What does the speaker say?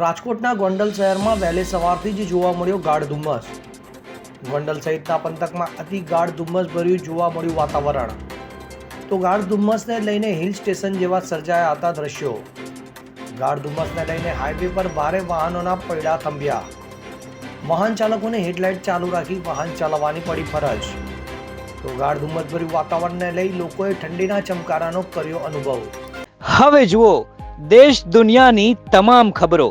રાજકોટના ગોંડલ શહેરમાં વહેલી સવારથી જ જોવા મળ્યો ગાઢ ધુમ્મસ. ગોંડલ સહિતના પંથકમાં અતિ ગાઢ ધુમ્મસ ભર્યું જોવા મળ્યું વાતાવરણ. તો ગાઢ ધુમ્મસને લઈને હિલ સ્ટેશન જેવા સર્જાયા હતા દ્રશ્યો. ગાઢ ધુમ્મસને લઈને હાઈવે પર ભારે વાહનોના પૈડા થંભ્યા. વાહન ચાલકોને હેડલાઇટ ચાલુ રાખી વાહન ચલાવવાની પડી ફરજ. તો ગાઢ ધુમ્મસભર્યું વાતાવરણને લઈ લોકોએ ઠંડીના ચમકારાનો કર્યો અનુભવ. હવે જુઓ, દેશ દુનિયાની તમામ ખબરો.